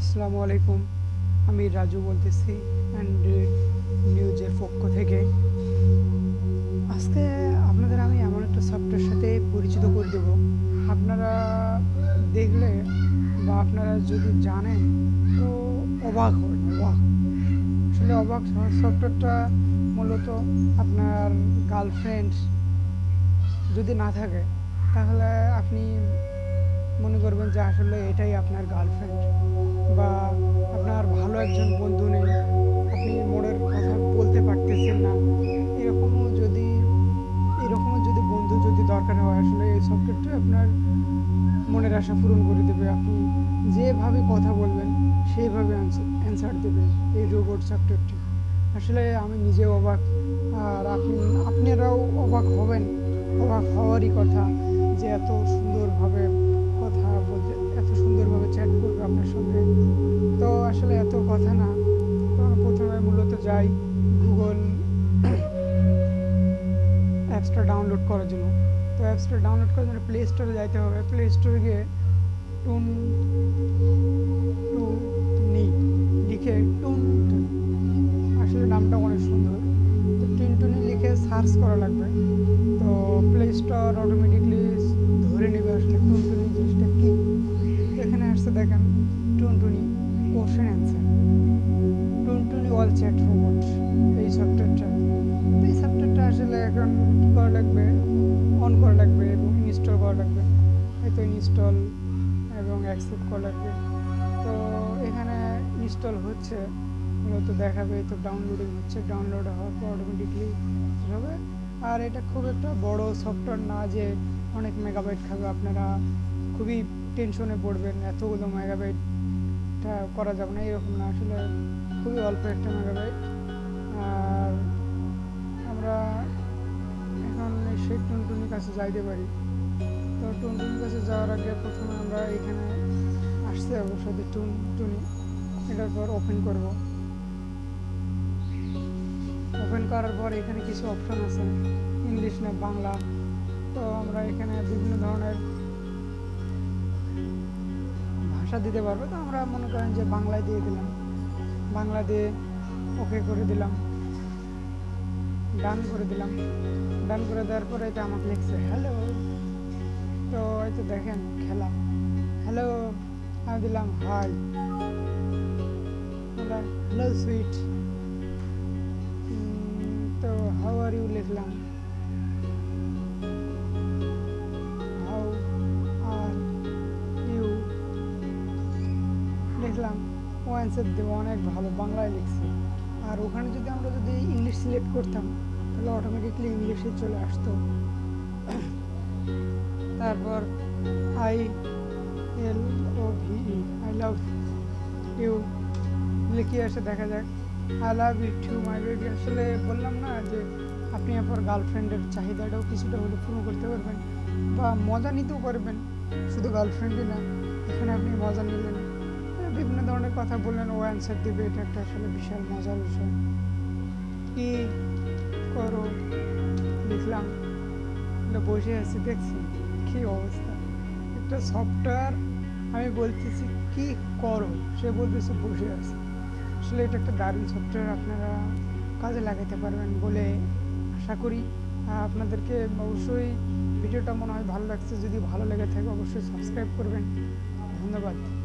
আসসালামু আলাইকুম। আমি রাজু বলতেছি অ্যান্ড নিউজের পক্ষ থেকে। আজকে আপনাদের আমি এমন একটা সফটওয়্যার সাথে পরিচিত করে দেব। আপনারা দেখলে বা আপনারা যদি জানেন, তো অবাক হবেন, অবাক। আসলে অবাক সফটওয়্যারটা মূলত আপনার গার্লফ্রেন্ড যদি না থাকে, তাহলে আপনি মনে করবেন যে আসলে এটাই আপনার গার্লফ্রেন্ড বা আপনার ভালো একজন বন্ধু নেই, আপনি মনের কথা বলতে পারতেছেন না। এরকমও যদি এরকমও যদি বন্ধু যদি দরকার হয়, আসলে এই সফটওয়্যারটা আপনার মনের আশা পূরণ করে দেবে। আপনি যেভাবে কথা বলবেন, সেইভাবে অ্যান্সার দেবে এই রোবট সফটওয়্যারটি আসলে আমি নিজে অবাক, আর আপনি, আপনারাও অবাক হবেন, অবাক হওয়ারই কথা যে এত সুন্দরভাবে কথা না। তো আমি প্রথমে মূলত যাই গুগল অ্যাপসটা ডাউনলোড করার জন্য। তো অ্যাপসটা ডাউনলোড করার জন্য প্লে স্টোরে যাইতে হবে। প্লে স্টোরে গিয়ে টুন, টু, নি লিখে টুন আসলে নামটা অনেক সুন্দর। তো টিনটুনি লিখে সার্চ করা লাগবে। তো প্লে স্টোর অটোমেটিকলি ধরে নেবে আসলে টুনটুনি জিনিসটা কী। এখানে আসছে দেখেন Tuntuni question answer Tuntuni all chat robot এই সফটওয়্যারটা এই সফটওয়্যারটা আসলে এখন কী করা লাগবে? অন করা লাগবে এবং ইনস্টল করা লাগবে। এই তো ইনস্টল এবং অ্যাকসেপ্ট করা লাগবে। তো এখানে ইনস্টল হচ্ছে, মূলত দেখাবে তো ডাউনলোডিং হচ্ছে। ডাউনলোড হওয়ার পর অটোমেটিকলি হবে। আর এটা খুব একটা বড় সফটওয়্যার না যে অনেক মেগাবাইট খাবে। আপনারা খুবই টেনশনে পড়বেন, এতগুলো মেগাবাইটটা করা যাবে না, এরকম না। আসলে খুবই অল্প একটা মেগাবাইট আর আমরা এখন সেই টুনটুনির কাছে যাইতে পারি। তো টুনটুনির কাছে যাওয়ার আগে প্রথমে আমরা এখানে আসতে হবে সাথে টুনটুনি। এটার পর ওপেন করব। ওপেন করার পর এখানে কিছু অপশন আছে। ইংলিশ না বাংলা। তো আমরা এখানে বিভিন্ন ধরনের ভাষা দিতে পারব, তো আমরা মনে করেন যে বাংলায় দিয়ে দিলাম। বাংলা দিয়ে ওকে করে দিলাম। ডান করে দিলাম। ডান করে দেওয়ার পরে এটা আমাকে লিখছে হ্যালো তো এই তো দেখেন খেলা হ্যালো আমি দিলাম হাই হ্যালো সুইট তো হাউ আর ইউ লিখলাম। অ্যান্সার দেবো অনেক ভালো, বাংলায় লিখছে। আর ওখানে যদি আমরা যদি ইংলিশ সিলেক্ট করতাম, তাহলে অটোমেটিকলি ইংলিশে চলে আসতো। তারপর I L O V I love you লিখে আসে দেখা যাক। I love you too my baby আসলে বললাম না যে আপনি আপনার গার্লফ্রেন্ডের চাহিদাটাও কিছুটা হলে পূরণ করতে পারবেন বা মজা নিতেও পারবেন। শুধু গার্লফ্রেন্ডই না, এখানে আপনি মজা নিলেন। বিভিন্ন ধরনের কথা বললেন, ও অ্যান্সার দেবে, এটা একটা আসলে বিশাল মজার বিষয়। কি করো? লিখলাম। বসে আছি, দেখছি কি অবস্থা। একটা সফটওয়্যার আমি বলতেছি, কি করো? সে বলতেছে, বসে আছে। আসলে এটা একটা দারুণ সফটওয়্যার আপনারা কাজে লাগাতে পারবেন বলে আশা করি। আপনাদেরকে অবশ্যই ভিডিওটা মনে হয় ভালো লাগছে। যদি ভালো লেগে থাকে, অবশ্যই সাবস্ক্রাইব করবেন। ধন্যবাদ।